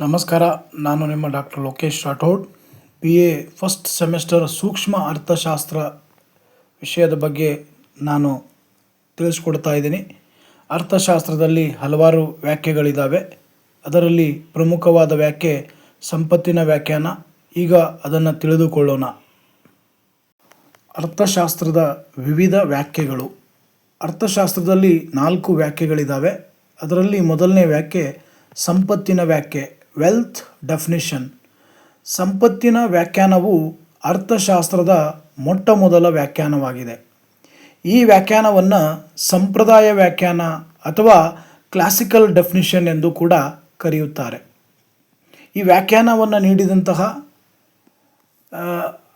ನಮಸ್ಕಾರ, ನಾನು ನಿಮ್ಮ doctor Lokesh Rathod B A first semester ಸೂಕ್ಷ್ಮ ಅರ್ಥಶಾಸ್ತ್ರ ವಿಷಯದ ಬಗ್ಗೆ ನಾನು ತಿಳಿಸ್ಕೊಡ್ತಾ ಇದ್ದೀನಿ. ಅರ್ಥಶಾಸ್ತ್ರದಲ್ಲಿ ಹಲವಾರು ವ್ಯಾಖ್ಯೆಗಳಿದ್ದಾವೆ ಅದರಲ್ಲಿ ಪ್ರಮುಖವಾದ ವ್ಯಾಖ್ಯೆ ಸಂಪತ್ತಿನ ವ್ಯಾಖ್ಯಾನ. ಈಗ ಅದನ್ನು ತಿಳಿದುಕೊಳ್ಳೋಣ. ಅರ್ಥಶಾಸ್ತ್ರದ ವಿವಿಧ ವ್ಯಾಖ್ಯೆಗಳು. ಅರ್ಥಶಾಸ್ತ್ರದಲ್ಲಿ ನಾಲ್ಕು ವ್ಯಾಖ್ಯೆಗಳಿದ್ದಾವೆ ಅದರಲ್ಲಿ ಮೊದಲನೇ ವ್ಯಾಖ್ಯೆ ಸಂಪತ್ತಿನ ವ್ಯಾಖ್ಯೆ. Wealth definition. ಸಂಪತ್ತಿನ ವ್ಯಾಖ್ಯಾನವು ಅರ್ಥಶಾಸ್ತ್ರದ ಮೊಟ್ಟ ಮೊದಲ ವ್ಯಾಖ್ಯಾನವಾಗಿದೆ. ಈ ವ್ಯಾಖ್ಯಾನವನ್ನು ಸಂಪ್ರದಾಯ ವ್ಯಾಖ್ಯಾನ ಅಥವಾ ಕ್ಲಾಸಿಕಲ್ ಡೆಫಿನಿಷನ್ ಎಂದು ಕೂಡ ಕರೆಯುತ್ತಾರೆ. ಈ ವ್ಯಾಖ್ಯಾನವನ್ನು ನೀಡಿದಂತಹ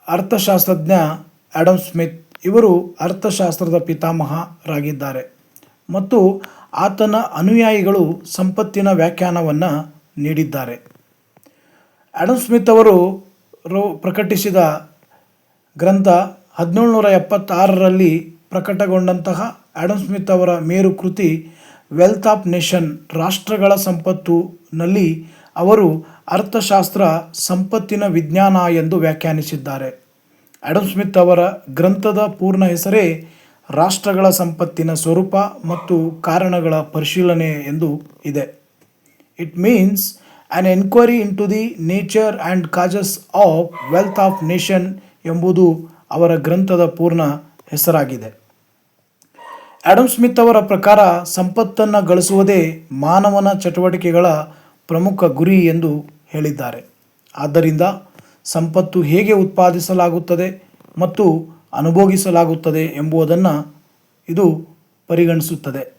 ಅರ್ಥಶಾಸ್ತ್ರಜ್ಞ ಆ್ಯಡಮ್ ಸ್ಮಿತ್ ಇವರು ಅರ್ಥಶಾಸ್ತ್ರದ ಪಿತಾಮಹರಾಗಿದ್ದಾರೆ. ಮತ್ತು ಆತನ ಅನುಯಾಯಿಗಳು ಸಂಪತ್ತಿನ ವ್ಯಾಖ್ಯಾನವನ್ನು ನೀಡಿದ್ದಾರೆ. ಆಡಮ್ ಸ್ಮಿತ್ ಅವರು ಪ್ರಕಟಿಸಿದ ಗ್ರಂಥ ಹದಿನೇಳುನೂರ ಎಪ್ಪತ್ತಾರರಲ್ಲಿ ಪ್ರಕಟಗೊಂಡಂತಹ ಆ್ಯಡಮ್ ಸ್ಮಿತ್ ಅವರ ಮೇರು ಕೃತಿ ವೆಲ್ತ್ ಆಫ್ ನೇಷನ್, ರಾಷ್ಟ್ರಗಳ ಸಂಪತ್ತುನಲ್ಲಿ ಅವರು ಅರ್ಥಶಾಸ್ತ್ರ, ಸಂಪತ್ತಿನ ವಿಜ್ಞಾನ ಎಂದು ವ್ಯಾಖ್ಯಾನಿಸಿದ್ದಾರೆ. ಆ್ಯಡಮ್ ಸ್ಮಿತ್ ಅವರ ಗ್ರಂಥದ ಪೂರ್ಣ ಹೆಸರೇ ರಾಷ್ಟ್ರಗಳ ಸಂಪತ್ತಿನ ಸ್ವರೂಪ ಮತ್ತು ಕಾರಣಗಳ ಪರಿಶೀಲನೆ ಎಂದು ಇದೆ. It means an inquiry into the the nature causes of wealth of nation ಎಂಬುದು ಅವರ ಗ್ರಂಥದ ಪೂರ್ಣ ಹೆಸರಾಗಿದೆ. ಆಡಮ್ ಸ್ಮಿತ್ ಅವರ ಪ್ರಕಾರ ಸಂಪತ್ತನ್ನು ಗಳಿಸುವುದೇ ಮಾನವನ ಚಟುವಟಿಕೆಗಳ ಪ್ರಮುಖ ಗುರಿ ಎಂದು ಹೇಳಿದ್ದಾರೆ. ಆದ್ದರಿಂದ ಸಂಪತ್ತು ಹೇಗೆ ಉತ್ಪಾದಿಸಲಾಗುತ್ತದೆ ಮತ್ತು ಅನುಭೋಗಿಸಲಾಗುತ್ತದೆ ಎಂಬುದನ್ನು ಇದು ಪರಿಗಣಿಸುತ್ತದೆ.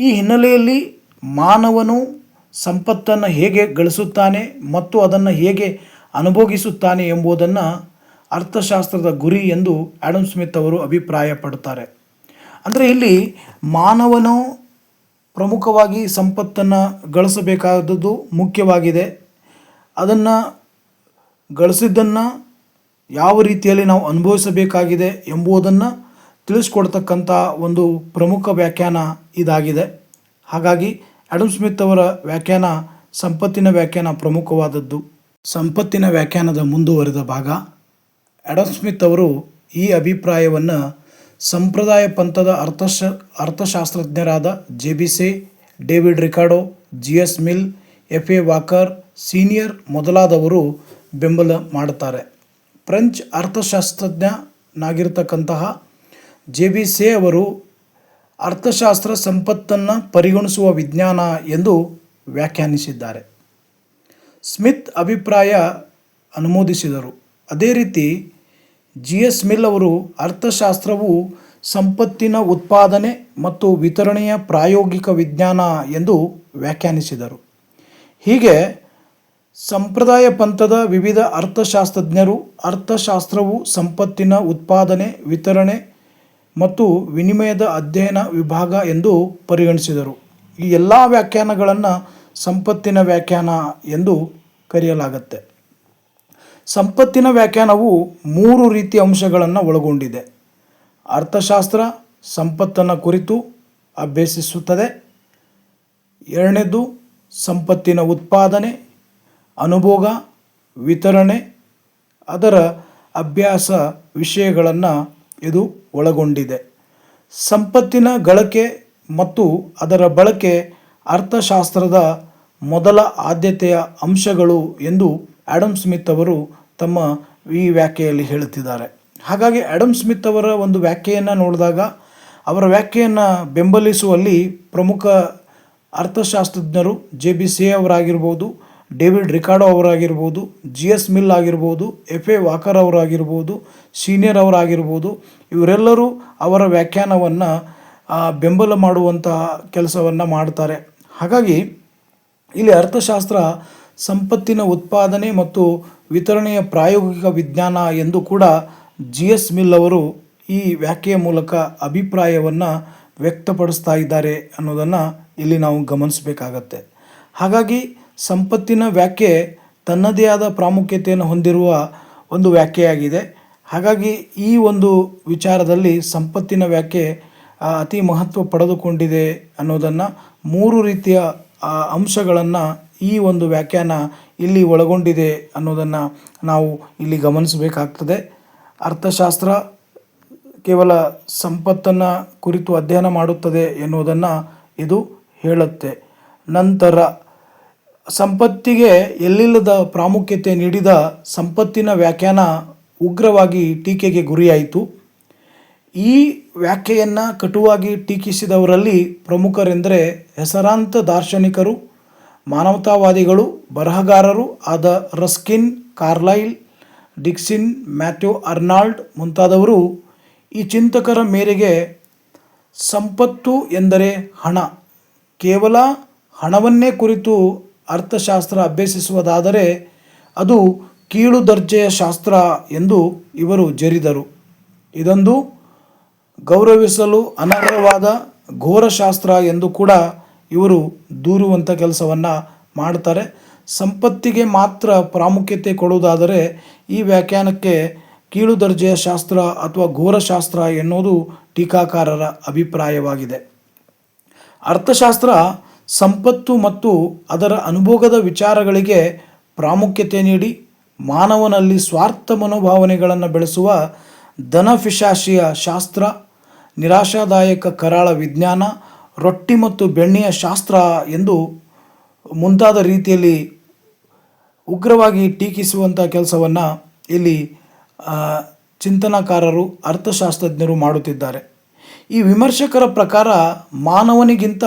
ಈ ಹಿನ್ನೆಲೆಯಲ್ಲಿ ಮಾನವನು ಸಂಪತ್ತನ್ನು ಹೇಗೆ ಗಳಿಸುತ್ತಾನೆ ಮತ್ತು ಅದನ್ನು ಹೇಗೆ ಅನುಭೋಗಿಸುತ್ತಾನೆ ಎಂಬುದನ್ನು ಅರ್ಥಶಾಸ್ತ್ರದ ಗುರಿ ಎಂದು ಆ್ಯಡಮ್ ಸ್ಮಿತ್ ಅವರು ಅಭಿಪ್ರಾಯಪಡುತ್ತಾರೆ ಅಂದರೆ ಇಲ್ಲಿ ಮಾನವನು ಪ್ರಮುಖವಾಗಿ ಸಂಪತ್ತನ್ನು ಗಳಿಸಬೇಕಾದದ್ದು ಮುಖ್ಯವಾಗಿದೆ. ಅದನ್ನು ಗಳಿಸಿದ್ದನ್ನು ಯಾವ ರೀತಿಯಲ್ಲಿ ನಾವು ಅನುಭವಿಸಬೇಕಾಗಿದೆ ಎಂಬುದನ್ನು ತಿಳಿಸ್ಕೊಡ್ತಕ್ಕಂಥ ಒಂದು ಪ್ರಮುಖ ವ್ಯಾಖ್ಯಾನ ಇದಾಗಿದೆ. ಹಾಗಾಗಿ ಆಡಮ್ ಸ್ಮಿತ್ ಅವರ ವ್ಯಾಖ್ಯಾನ ಸಂಪತ್ತಿನ ವ್ಯಾಖ್ಯಾನ ಪ್ರಮುಖವಾದದ್ದು. ಸಂಪತ್ತಿನ ವ್ಯಾಖ್ಯಾನದ ಮುಂದುವರೆದ ಭಾಗ. ಆಡಮ್ ಸ್ಮಿತ್ ಅವರು ಈ ಅಭಿಪ್ರಾಯವನ್ನು ಸಂಪ್ರದಾಯ ಪಂಥದ ಅರ್ಥಶ, ಅರ್ಥಶಾಸ್ತ್ರಜ್ಞರಾದ J B Say, David Ricardo, J S Mill, F A Walker, senior ಮೊದಲಾದವರು ಬೆಂಬಲ ಮಾಡುತ್ತಾರೆ. ಫ್ರೆಂಚ್ ಅರ್ಥಶಾಸ್ತ್ರಜ್ಞನಾಗಿರ್ತಕ್ಕಂತಹ ಜೆ ಬಿ ಸೆ ಅವರು ಅರ್ಥಶಾಸ್ತ್ರ ಸಂಪತ್ತನ್ನು ಪರಿಗಣಿಸುವ ವಿಜ್ಞಾನ ಎಂದು ವ್ಯಾಖ್ಯಾನಿಸಿದ್ದಾರೆ. ಸ್ಮಿತ್ ಅಭಿಪ್ರಾಯ ಅನುಮೋದಿಸಿದರು. ಅದೇ ರೀತಿ, ಜಿ. ಎಸ್. ಮಿಲ್ ಅವರು ಅರ್ಥಶಾಸ್ತ್ರವು ಸಂಪತ್ತಿನ ಉತ್ಪಾದನೆ ಮತ್ತು ವಿತರಣೆಯ ಪ್ರಾಯೋಗಿಕ ವಿಜ್ಞಾನ ಎಂದು ವ್ಯಾಖ್ಯಾನಿಸಿದರು. ಹೀಗೆ, ಸಂಪ್ರದಾಯ ಪಂಥದ ವಿವಿಧ ಅರ್ಥಶಾಸ್ತ್ರಜ್ಞರು ಅರ್ಥಶಾಸ್ತ್ರವು ಸಂಪತ್ತಿನ ಉತ್ಪಾದನೆ, ವಿತರಣೆ ಮತ್ತು ವಿನಿಮಯದ ಅಧ್ಯಯನ ವಿಭಾಗ ಎಂದು ಪರಿಗಣಿಸಿದರು. ಈ ಎಲ್ಲ ವ್ಯಾಖ್ಯಾನಗಳನ್ನು ಸಂಪತ್ತಿನ ವ್ಯಾಖ್ಯಾನ ಎಂದು ಕರೆಯಲಾಗುತ್ತೆ. ಸಂಪತ್ತಿನ ವ್ಯಾಖ್ಯಾನವು ಮೂರು ರೀತಿಯ ಅಂಶಗಳನ್ನು ಒಳಗೊಂಡಿದೆ. ಅರ್ಥಶಾಸ್ತ್ರ ಸಂಪತ್ತನ್ನು ಕುರಿತು ಅಭ್ಯಸಿಸುತ್ತದೆ. ಎರಡನೇದು ಸಂಪತ್ತಿನ ಉತ್ಪಾದನೆ, ಅನುಭೋಗ, ವಿತರಣೆ, ಅದರ ಅಭ್ಯಾಸ ವಿಷಯಗಳನ್ನು ಇದು ಒಳಗೊಂಡಿದೆ. ಸಂಪತ್ತಿನ ಗಳಿಕೆ ಮತ್ತು ಅದರ ಬಳಕೆ ಅರ್ಥಶಾಸ್ತ್ರದ ಮೊದಲ ಆದ್ಯತೆಯ ಅಂಶಗಳು ಎಂದು ಆ್ಯಡಮ್ ಸ್ಮಿತ್ ಅವರು ತಮ್ಮ ಈ ವ್ಯಾಖ್ಯೆಯಲ್ಲಿ ಹೇಳುತ್ತಿದ್ದಾರೆ. ಹಾಗಾಗಿ ಆ್ಯಡಮ್ ಸ್ಮಿತ್ ಅವರ ಒಂದು ವ್ಯಾಖ್ಯೆಯನ್ನು ನೋಡಿದಾಗ ಅವರ ವ್ಯಾಖ್ಯೆಯನ್ನು ಬೆಂಬಲಿಸುವಲ್ಲಿ ಪ್ರಮುಖ ಅರ್ಥಶಾಸ್ತ್ರಜ್ಞರು ಜೆ ಬಿ ಸಿ ಅವರಾಗಿರ್ಬೋದು ಡೇವಿಡ್ ರಿಕಾರ್ಡೋ ಅವರಾಗಿರ್ಬೋದು ಜಿ ಎಸ್ ಮಿಲ್ ಆಗಿರ್ಬೋದು, ಎಫ್ ಎ ವಾಕರ್ ಅವರಾಗಿರ್ಬೋದು, ಸೀನಿಯರ್ ಅವರಾಗಿರ್ಬೋದು, ಇವರೆಲ್ಲರೂ ಅವರ ವ್ಯಾಖ್ಯಾನವನ್ನು ಬೆಂಬಲ ಮಾಡುವಂತಹ ಕೆಲಸವನ್ನು ಮಾಡ್ತಾರೆ. ಹಾಗಾಗಿ ಇಲ್ಲಿ ಅರ್ಥಶಾಸ್ತ್ರ ಸಂಪತ್ತಿನ ಉತ್ಪಾದನೆ ಮತ್ತು ವಿತರಣೆಯ ಪ್ರಾಯೋಗಿಕ ವಿಜ್ಞಾನ ಎಂದು ಕೂಡ ಜಿ ಎಸ್ ಮಿಲ್ ಅವರು ಈ ವ್ಯಾಖ್ಯೆಯ ಮೂಲಕ ಅಭಿಪ್ರಾಯವನ್ನು ವ್ಯಕ್ತಪಡಿಸ್ತಾ ಇದ್ದಾರೆ ಅನ್ನೋದನ್ನು ಇಲ್ಲಿ ನಾವು ಗಮನಿಸಬೇಕಾಗತ್ತೆ. ಹಾಗಾಗಿ ಸಂಪತ್ತಿನ ವ್ಯಾಖ್ಯೆ ತನ್ನದೇ ಆದ ಪ್ರಾಮುಖ್ಯತೆಯನ್ನು ಹೊಂದಿರುವ ಒಂದು ವ್ಯಾಖ್ಯೆಯಾಗಿದೆ. ಹಾಗಾಗಿ ಈ ಒಂದು ವಿಚಾರದಲ್ಲಿ ಸಂಪತ್ತಿನ ವ್ಯಾಖ್ಯೆ ಅತಿ ಮಹತ್ವ ಪಡೆದುಕೊಂಡಿದೆ ಅನ್ನೋದನ್ನು ಮೂರು ರೀತಿಯ ಅಂಶಗಳನ್ನು ಈ ಒಂದು ವ್ಯಾಖ್ಯಾನ ಇಲ್ಲಿ ಒಳಗೊಂಡಿದೆ ಅನ್ನೋದನ್ನು ನಾವು ಇಲ್ಲಿ ಗಮನಿಸಬೇಕಾಗ್ತದೆ. ಅರ್ಥಶಾಸ್ತ್ರ ಕೇವಲ ಸಂಪತ್ತನ್ನು ಕುರಿತು ಅಧ್ಯಯನ ಮಾಡುತ್ತದೆ ಎನ್ನುವುದನ್ನು ಇದು ಹೇಳುತ್ತೆ. ನಂತರ ಸಂಪತ್ತಿಗೆ ಎಲ್ಲಿಲ್ಲದ ಪ್ರಾಮುಖ್ಯತೆ ನೀಡಿದ ಸಂಪತ್ತಿನ ವ್ಯಾಖ್ಯಾನ ಉಗ್ರವಾಗಿ ಟೀಕೆಗೆ ಗುರಿಯಾಯಿತು. ಈ ವ್ಯಾಖ್ಯೆಯನ್ನು ಕಟುವಾಗಿ ಟೀಕಿಸಿದವರಲ್ಲಿ ಪ್ರಮುಖರೆಂದರೆ ಹೆಸರಾಂತ ದಾರ್ಶನಿಕರು, ಮಾನವತಾವಾದಿಗಳು, ಬರಹಗಾರರು ಆದ Ruskin, Carlyle, Dickens, Matthew Arnold ಮುಂತಾದವರು ಈ ಚಿಂತಕರ ಮೇರೆಗೆ ಸಂಪತ್ತು ಎಂದರೆ ಹಣ, ಕೇವಲ ಹಣವನ್ನೇ ಕುರಿತು ಅರ್ಥಶಾಸ್ತ್ರ ಅಭ್ಯಸಿಸುವುದಾದರೆ ಅದು ಕೀಳು ದರ್ಜೆಯ ಶಾಸ್ತ್ರ ಎಂದು ಇವರು ಜರಿದರು. ಇದೊಂದು ಗೌರವಿಸಲು ಅನರ್ಹವಾದ ಘೋರಶಾಸ್ತ್ರ ಎಂದು ಕೂಡ ಇವರು ದೂರುವಂಥ ಕೆಲಸವನ್ನು ಮಾಡ್ತಾರೆ. ಸಂಪತ್ತಿಗೆ ಮಾತ್ರ ಪ್ರಾಮುಖ್ಯತೆ ಕೊಡುವುದಾದರೆ ಈ ವ್ಯಾಖ್ಯಾನಕ್ಕೆ ಕೀಳು ದರ್ಜೆಯ ಶಾಸ್ತ್ರ ಅಥವಾ ಘೋರಶಾಸ್ತ್ರ ಎನ್ನುವುದು ಟೀಕಾಕಾರರ ಅಭಿಪ್ರಾಯವಾಗಿದೆ. ಅರ್ಥಶಾಸ್ತ್ರ ಸಂಪತ್ತು ಮತ್ತು ಅದರ ಅನುಭೋಗದ ವಿಚಾರಗಳಿಗೆ ಪ್ರಾಮುಖ್ಯತೆ ನೀಡಿ ಮಾನವನಲ್ಲಿ ಸ್ವಾರ್ಥ ಮನೋಭಾವನೆಗಳನ್ನು ಬೆಳೆಸುವ ಧನಫಿಶಾಶಿಯ ಶಾಸ್ತ್ರ, ನಿರಾಶಾದಾಯಕ ಕರಾಳ ವಿಜ್ಞಾನ, ರೊಟ್ಟಿ ಮತ್ತು ಬೆಣ್ಣೆಯ ಶಾಸ್ತ್ರ ಎಂದು ಮುಂತಾದ ರೀತಿಯಲ್ಲಿ ಉಗ್ರವಾಗಿ ಟೀಕಿಸುವಂಥ ಕೆಲಸವನ್ನು ಇಲ್ಲಿ ಚಿಂತನಕಾರರು, ಅರ್ಥಶಾಸ್ತ್ರಜ್ಞರು ಮಾಡುತ್ತಿದ್ದಾರೆ. ಈ ವಿಮರ್ಶಕರ ಪ್ರಕಾರ ಮಾನವನಿಗಿಂತ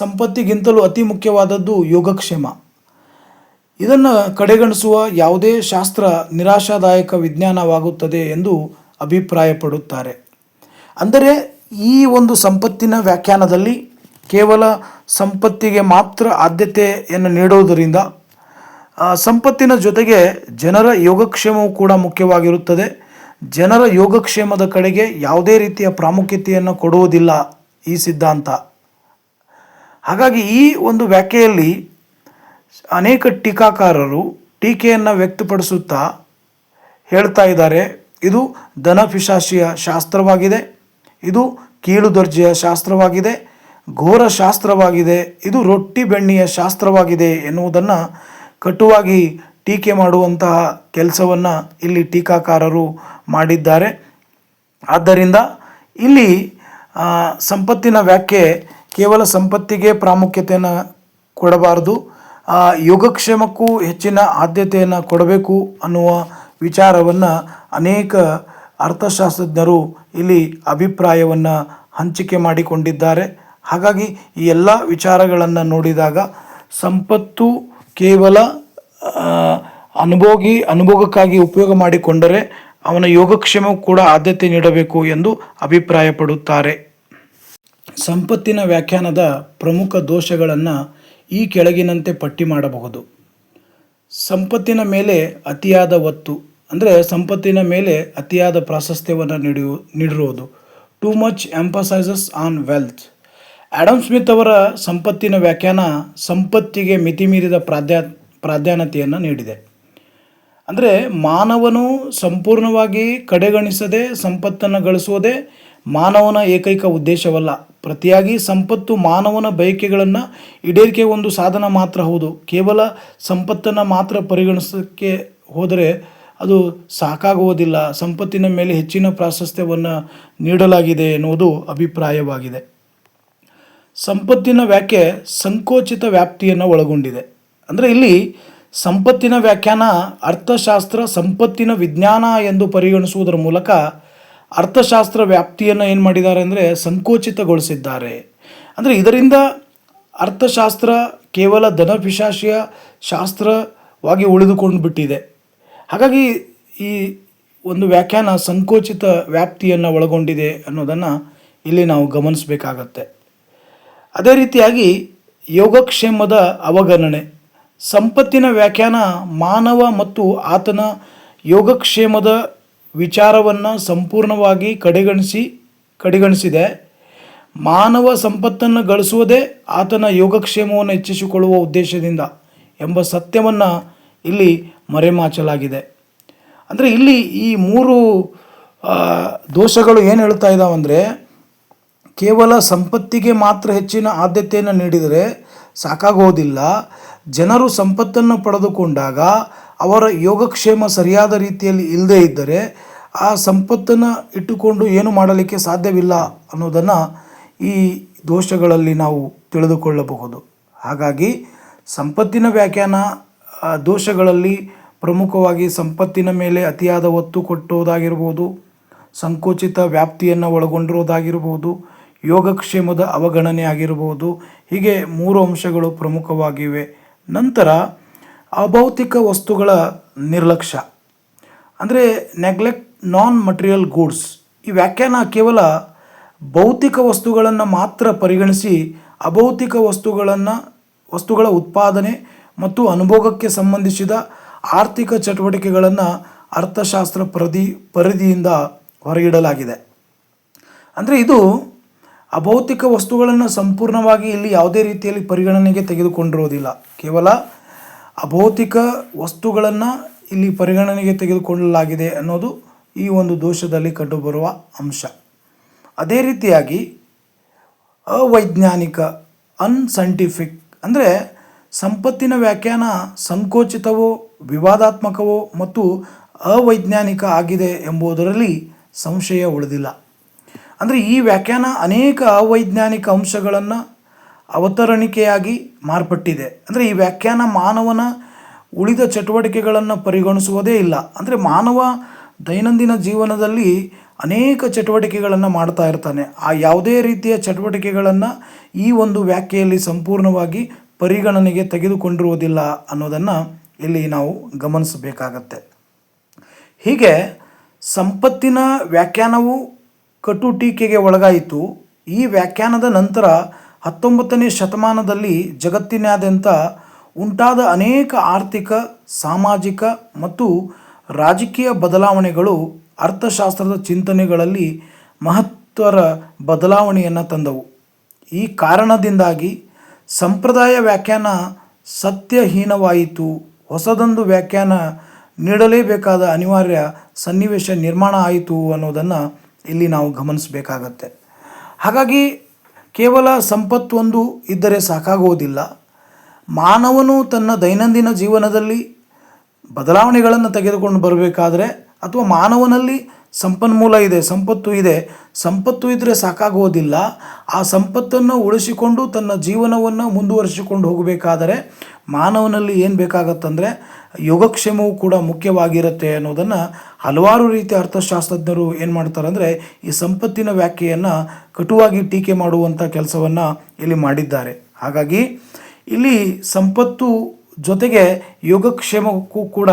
ಸಂಪತ್ತಿಗಿಂತಲೂ ಅತಿ ಮುಖ್ಯವಾದದ್ದು ಯೋಗಕ್ಷೇಮ. ಇದನ್ನು ಕಡೆಗಣಿಸುವ ಯಾವುದೇ ಶಾಸ್ತ್ರ ನಿರಾಶಾದಾಯಕ ವಿಜ್ಞಾನವಾಗುತ್ತದೆ ಎಂದು ಅಭಿಪ್ರಾಯಪಡುತ್ತಾರೆ. ಅಂದರೆ ಈ ಒಂದು ಸಂಪತ್ತಿನ ವ್ಯಾಖ್ಯಾನದಲ್ಲಿ ಕೇವಲ ಸಂಪತ್ತಿಗೆ ಮಾತ್ರ ಆದ್ಯತೆಯನ್ನು ನೀಡುವುದರಿಂದ ಸಂಪತ್ತಿನ ಜೊತೆಗೆ ಜನರ ಯೋಗಕ್ಷೇಮವು ಕೂಡ ಮುಖ್ಯವಾಗಿರುತ್ತದೆ. ಜನರ ಯೋಗಕ್ಷೇಮದ ಕಡೆಗೆ ಯಾವುದೇ ರೀತಿಯ ಪ್ರಾಮುಖ್ಯತೆಯನ್ನು ಕೊಡುವುದಿಲ್ಲ ಈ ಸಿದ್ಧಾಂತ. ಹಾಗಾಗಿ ಈ ಒಂದು ವ್ಯಾಖ್ಯೆಯಲ್ಲಿ ಅನೇಕ ಟೀಕಾಕಾರರು ಟೀಕೆಯನ್ನು ವ್ಯಕ್ತಪಡಿಸುತ್ತಾ ಹೇಳ್ತಾ ಇದ್ದಾರೆ. ಇದು ಧನಪಿಶಾಶಿಯ ಶಾಸ್ತ್ರವಾಗಿದೆ. ಇದು ಕೀಳು ದರ್ಜೆಯ ಶಾಸ್ತ್ರವಾಗಿದೆ. ಘೋರ ಶಾಸ್ತ್ರವಾಗಿದೆ. ಇದು ರೊಟ್ಟಿ ಬೆಣ್ಣೆಯ ಶಾಸ್ತ್ರವಾಗಿದೆ ಎನ್ನುವುದನ್ನು ಕಟುವಾಗಿ ಟೀಕೆ ಮಾಡುವಂತಹ ಕೆಲಸವನ್ನು ಇಲ್ಲಿ ಟೀಕಾಕಾರರು ಮಾಡಿದ್ದಾರೆ. ಆದ್ದರಿಂದ ಇಲ್ಲಿ ಸಂಪತ್ತಿನ ವ್ಯಾಖ್ಯೆ ಕೇವಲ ಸಂಪತ್ತಿಗೆ ಪ್ರಾಮುಖ್ಯತೆಯನ್ನು ಕೊಡಬಾರದು. ಯೋಗಕ್ಷೇಮಕ್ಕೂ ಹೆಚ್ಚಿನ ಆದ್ಯತೆಯನ್ನು ಕೊಡಬೇಕು ಅನ್ನುವ ವಿಚಾರವನ್ನು ಅನೇಕ ಅರ್ಥಶಾಸ್ತ್ರಜ್ಞರು ಇಲ್ಲಿ ಅಭಿಪ್ರಾಯವನ್ನು ಹಂಚಿಕೆ ಮಾಡಿಕೊಂಡಿದ್ದಾರೆ. ಹಾಗಾಗಿ ಈ ಎಲ್ಲ ವಿಚಾರಗಳನ್ನು ನೋಡಿದಾಗ ಸಂಪತ್ತು ಕೇವಲ ಅನುಭೋಗಿ, ಅನುಭೋಗಕ್ಕಾಗಿ ಉಪಯೋಗ ಮಾಡಿಕೊಂಡರೆ ಅವನ ಯೋಗಕ್ಷೇಮಕ್ಕೂ ಕೂಡ ಆದ್ಯತೆ ನೀಡಬೇಕು ಎಂದು ಅಭಿಪ್ರಾಯಪಡುತ್ತಾರೆ. ಸಂಪತ್ತಿನ ವ್ಯಾಖ್ಯಾನದ ಪ್ರಮುಖ ದೋಷಗಳನ್ನು ಈ ಕೆಳಗಿನಂತೆ ಪಟ್ಟಿ ಮಾಡಬಹುದು. ಸಂಪತ್ತಿನ ಮೇಲೆ ಅತಿಯಾದ ಒತ್ತು, ಅಂದರೆ ಸಂಪತ್ತಿನ ಮೇಲೆ ಅತಿಯಾದ ಪ್ರಾಶಸ್ತ್ಯವನ್ನು ನೀಡುವ ನೀಡಿರುವುದು. Too much emphasises on wealth Adam Smith ಅವರ ಸಂಪತ್ತಿನ ವ್ಯಾಖ್ಯಾನ ಸಂಪತ್ತಿಗೆ ಮಿತಿಮೀರಿದ ಪ್ರಾಧ್ಯ, ಪ್ರಾಧಾನ್ಯತೆಯನ್ನು ನೀಡಿದೆ. ಅಂದರೆ ಮಾನವನು ಸಂಪೂರ್ಣವಾಗಿ ಕಡೆಗಣಿಸದೆ, ಸಂಪತ್ತನ್ನು ಗಳಿಸುವುದೇ ಮಾನವನ ಏಕೈಕ ಉದ್ದೇಶವಲ್ಲ. ಪ್ರತಿಯಾಗಿ ಸಂಪತ್ತು ಮಾನವನ ಬಯಕೆಗಳನ್ನು ಈಡೇರಿಕೆ ಒಂದು ಸಾಧನ ಮಾತ್ರ ಹೌದು. ಕೇವಲ ಸಂಪತ್ತನ್ನು ಮಾತ್ರ ಪರಿಗಣಿಸೋಕ್ಕೆ ಹೋದರೆ ಅದು ಸಾಕಾಗುವುದಿಲ್ಲ. ಸಂಪತ್ತಿನ ಮೇಲೆ ಹೆಚ್ಚಿನ ಪ್ರಾಶಸ್ತ್ಯವನ್ನು ನೀಡಲಾಗಿದೆ ಎನ್ನುವುದು ಅಭಿಪ್ರಾಯವಾಗಿದೆ. ಸಂಪತ್ತಿನ ವ್ಯಾಖ್ಯೆ ಸಂಕೋಚಿತ ವ್ಯಾಪ್ತಿಯನ್ನು ಒಳಗೊಂಡಿದೆ. ಅಂದರೆ ಇಲ್ಲಿ ಸಂಪತ್ತಿನ ವ್ಯಾಖ್ಯಾನ ಅರ್ಥಶಾಸ್ತ್ರ ಸಂಪತ್ತಿನ ವಿಜ್ಞಾನ ಎಂದು ಪರಿಗಣಿಸುವುದರ ಮೂಲಕ ಅರ್ಥಶಾಸ್ತ್ರ ವ್ಯಾಪ್ತಿಯನ್ನು ಏನು ಮಾಡಿದ್ದಾರೆ ಅಂದರೆ ಸಂಕೋಚಿತಗೊಳಿಸಿದ್ದಾರೆ. ಅಂದರೆ ಇದರಿಂದ ಅರ್ಥಶಾಸ್ತ್ರ ಕೇವಲ ಧನಪಿಶಾಶಿಯ ಶಾಸ್ತ್ರವಾಗಿ ಉಳಿದುಕೊಂಡು ಬಿಟ್ಟಿದೆ ಹಾಗಾಗಿ ಈ ಒಂದು ವ್ಯಾಖ್ಯಾನ ಸಂಕೋಚಿತ ವ್ಯಾಪ್ತಿಯನ್ನು ಒಳಗೊಂಡಿದೆ ಅನ್ನೋದನ್ನು ಇಲ್ಲಿ ನಾವು ಗಮನಿಸಬೇಕಾಗತ್ತೆ. ಅದೇ ರೀತಿಯಾಗಿ ಯೋಗಕ್ಷೇಮದ ಅವಗಣನೆ, ಸಂಪತ್ತಿನ ವ್ಯಾಖ್ಯಾನ ಮಾನವ ಮತ್ತು ಆತನ ಯೋಗಕ್ಷೇಮದ ವಿಚಾರವನ್ನು ಸಂಪೂರ್ಣವಾಗಿ ಕಡೆಗಣಿಸಿ, ಕಡೆಗಣಿಸಿದೆ. ಮಾನವ ಸಂಪತ್ತನ್ನು ಗಳಿಸುವುದೇ ಆತನ ಯೋಗಕ್ಷೇಮವನ್ನು ಹೆಚ್ಚಿಸಿಕೊಳ್ಳುವ ಉದ್ದೇಶದಿಂದ ಎಂಬ ಸತ್ಯವನ್ನು ಇಲ್ಲಿ ಮರೆಮಾಚಲಾಗಿದೆ. ಅಂದರೆ ಇಲ್ಲಿ ಈ ಮೂರು ದೋಷಗಳು ಏನು ಹೇಳ್ತಾ ಇದ್ದಾವಂದರೆ ಕೇವಲ ಸಂಪತ್ತಿಗೆ ಮಾತ್ರ ಹೆಚ್ಚಿನ ಆದ್ಯತೆಯನ್ನು ನೀಡಿದರೆ ಸಾಕಾಗೋದಿಲ್ಲ. ಜನರು ಸಂಪತ್ತನ್ನು ಪಡೆದುಕೊಂಡಾಗ ಅವರ ಯೋಗಕ್ಷೇಮ ಸರಿಯಾದ ರೀತಿಯಲ್ಲಿ ಇಲ್ಲದೇ ಇದ್ದರೆ ಆ ಸಂಪತ್ತನ್ನು ಇಟ್ಟುಕೊಂಡು ಏನು ಮಾಡಲಿಕ್ಕೆ ಸಾಧ್ಯವಿಲ್ಲ ಅನ್ನೋದನ್ನು ಈ ದೋಷಗಳಲ್ಲಿ ನಾವು ತಿಳಿದುಕೊಳ್ಳಬಹುದು. ಹಾಗಾಗಿ ಸಂಪತ್ತಿನ ವ್ಯಾಖ್ಯಾನ ದೋಷಗಳಲ್ಲಿ ಪ್ರಮುಖವಾಗಿ ಸಂಪತ್ತಿನ ಮೇಲೆ ಅತಿಯಾದ ಒತ್ತು ಕೊಟ್ಟೋದಾಗಿರ್ಬೋದು, ಸಂಕೋಚಿತ ವ್ಯಾಪ್ತಿಯನ್ನು ಒಳಗೊಂಡಿರೋದಾಗಿರ್ಬೋದು, ಯೋಗಕ್ಷೇಮದ ಅವಗಣನೆ ಆಗಿರ್ಬೋದು, ಹೀಗೆ ಮೂರು ಅಂಶಗಳು ಪ್ರಮುಖವಾಗಿವೆ. ನಂತರ ಅಭೌತಿಕ ವಸ್ತುಗಳ ನಿರ್ಲಕ್ಷ್ಯ. ಅಂದರೆ ನೆಗ್ಲೆಕ್ಟ್ ನಾನ್ ಮಟೀರಿಯಲ್ ಗೂಡ್ಸ್ ಈ ವ್ಯಾಖ್ಯಾನ ಕೇವಲ ಭೌತಿಕ ವಸ್ತುಗಳನ್ನು ಮಾತ್ರ ಪರಿಗಣಿಸಿ ಅಭೌತಿಕ ವಸ್ತುಗಳನ್ನು, ವಸ್ತುಗಳ ಉತ್ಪಾದನೆ ಮತ್ತು ಅನುಭೋಗಕ್ಕೆ ಸಂಬಂಧಿಸಿದ ಆರ್ಥಿಕ ಚಟುವಟಿಕೆಗಳನ್ನು ಅರ್ಥಶಾಸ್ತ್ರ ಪರಿಧಿ ಪರಿಧಿಯಿಂದ ಹೊರಗಿಡಲಾಗಿದೆ. ಅಂದರೆ ಇದು ಅಭೌತಿಕ ವಸ್ತುಗಳನ್ನು ಸಂಪೂರ್ಣವಾಗಿ ಇಲ್ಲಿ ಯಾವುದೇ ರೀತಿಯಲ್ಲಿ ಪರಿಗಣನೆಗೆ ತೆಗೆದುಕೊಂಡಿರೋದಿಲ್ಲ ಕೇವಲ ಅಭೌತಿಕ ವಸ್ತುಗಳನ್ನು ಇಲ್ಲಿ ಪರಿಗಣನೆಗೆ ತೆಗೆದುಕೊಳ್ಳಲಾಗಿದೆ ಅನ್ನೋದು ಈ ಒಂದು ದೋಷದಲ್ಲಿ ಕಂಡುಬರುವ ಅಂಶ. ಅದೇ ರೀತಿಯಾಗಿ ಅವೈಜ್ಞಾನಿಕ ಅನ್ಸೈಂಟಿಫಿಕ್ ಅಂದರೆ ಸಂಪತ್ತಿನ ವ್ಯಾಖ್ಯಾನ ಸಂಕೋಚಿತವೋ, ವಿವಾದಾತ್ಮಕವೋ ಮತ್ತು ಅವೈಜ್ಞಾನಿಕ ಆಗಿದೆ ಎಂಬುದರಲ್ಲಿ ಸಂಶಯ ಉಳಿದಿಲ್ಲ. ಅಂದರೆ ಈ ವ್ಯಾಖ್ಯಾನ ಅನೇಕ ಅವೈಜ್ಞಾನಿಕ ಅಂಶಗಳನ್ನು ಅವತರಣಿಕೆಯಾಗಿ ಮಾರ್ಪಟ್ಟಿದೆ. ಅಂದರೆ ಈ ವ್ಯಾಖ್ಯಾನ ಮಾನವನ ಉಳಿದ ಚಟುವಟಿಕೆಗಳನ್ನು ಪರಿಗಣಿಸುವುದೇ ಇಲ್ಲ. ಅಂದರೆ ಮಾನವ ದೈನಂದಿನ ಜೀವನದಲ್ಲಿ ಅನೇಕ ಚಟುವಟಿಕೆಗಳನ್ನು ಮಾಡ್ತಾ ಇರ್ತಾನೆ. ಆ ಯಾವುದೇ ರೀತಿಯ ಚಟುವಟಿಕೆಗಳನ್ನು ಈ ಒಂದು ವ್ಯಾಖ್ಯೆಯಲ್ಲಿ ಸಂಪೂರ್ಣವಾಗಿ ಪರಿಗಣನೆಗೆ ತೆಗೆದುಕೊಂಡಿರುವುದಿಲ್ಲ ಅನ್ನೋದನ್ನು ಇಲ್ಲಿ ನಾವು ಗಮನಿಸಬೇಕಾಗತ್ತೆ. ಹೀಗೆ ಸಂಪತ್ತಿನ ವ್ಯಾಖ್ಯಾನವು ಕಟು ಟೀಕೆಗೆ ಒಳಗಾಯಿತು. ಈ ವ್ಯಾಖ್ಯಾನದ ನಂತರ ಹತ್ತೊಂಬತ್ತನೇ ಶತಮಾನದಲ್ಲಿ ಜಗತ್ತಿನಾದ್ಯಂತ ಉಂಟಾದ ಅನೇಕ ಆರ್ಥಿಕ, ಸಾಮಾಜಿಕ ಮತ್ತು ರಾಜಕೀಯ ಬದಲಾವಣೆಗಳು ಅರ್ಥಶಾಸ್ತ್ರದ ಚಿಂತನೆಗಳಲ್ಲಿ ಮಹತ್ವರ ಬದಲಾವಣೆಯನ್ನು ತಂದವು. ಈ ಕಾರಣದಿಂದಾಗಿ ಸಂಪ್ರದಾಯ ವ್ಯಾಖ್ಯಾನ ಸತ್ಯಹೀನವಾಯಿತು. ಹೊಸದೊಂದು ವ್ಯಾಖ್ಯಾನ ನೀಡಲೇಬೇಕಾದ ಅನಿವಾರ್ಯ ಸನ್ನಿವೇಶ ನಿರ್ಮಾಣ ಆಯಿತು ಅನ್ನೋದನ್ನು ಇಲ್ಲಿ ನಾವು ಗಮನಿಸಬೇಕಾಗತ್ತೆ. ಹಾಗಾಗಿ ಕೇವಲ ಸಂಪತ್ತೊಂದು ಇದ್ದರೆ ಸಾಕಾಗುವುದಿಲ್ಲ. ಮಾನವನು ತನ್ನ ದೈನಂದಿನ ಜೀವನದಲ್ಲಿ ಬದಲಾವಣೆಗಳನ್ನು ತೆಗೆದುಕೊಂಡು ಬರಬೇಕಾದರೆ ಅಥವಾ ಮಾನವನಲ್ಲಿ ಸಂಪನ್ಮೂಲ ಇದೆ, ಸಂಪತ್ತು ಇದೆ. ಸಂಪತ್ತು ಇದ್ದರೆ ಸಾಕಾಗುವುದಿಲ್ಲ ಆ ಸಂಪತ್ತನ್ನು ಉಳಿಸಿಕೊಂಡು ತನ್ನ ಜೀವನವನ್ನು ಮುಂದುವರಿಸಿಕೊಂಡು ಹೋಗಬೇಕಾದರೆ ಮಾನವನಲ್ಲಿ ಏನು ಬೇಕಾಗತ್ತಂದರೆ ಯೋಗಕ್ಷೇಮವು ಕೂಡ ಮುಖ್ಯವಾಗಿರುತ್ತೆ ಅನ್ನೋದನ್ನು ಹಲವಾರು ರೀತಿಯ ಅರ್ಥಶಾಸ್ತ್ರಜ್ಞರು ಏನು ಮಾಡ್ತಾರೆ ಅಂದರೆ ಈ ಸಂಪತ್ತಿನ ವ್ಯಾಖ್ಯೆಯನ್ನು ಕಟುವಾಗಿ ಟೀಕೆ ಮಾಡುವಂಥ ಕೆಲಸವನ್ನು ಇಲ್ಲಿ ಮಾಡಿದ್ದಾರೆ. ಹಾಗಾಗಿ ಇಲ್ಲಿ ಸಂಪತ್ತು ಜೊತೆಗೆ ಯೋಗಕ್ಷೇಮಕ್ಕೂ ಕೂಡ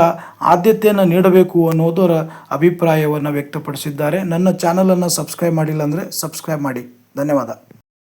ಆದ್ಯತೆಯನ್ನು ನೀಡಬೇಕು ಅನ್ನೋದರ ಅಭಿಪ್ರಾಯವನ್ನು ವ್ಯಕ್ತಪಡಿಸಿದ್ದಾರೆ. ನನ್ನ ಚಾನಲನ್ನು ಸಬ್ಸ್ಕ್ರೈಬ್ ಮಾಡಿಲ್ಲ ಅಂದರೆ ಸಬ್ಸ್ಕ್ರೈಬ್ ಮಾಡಿ. ಧನ್ಯವಾದ.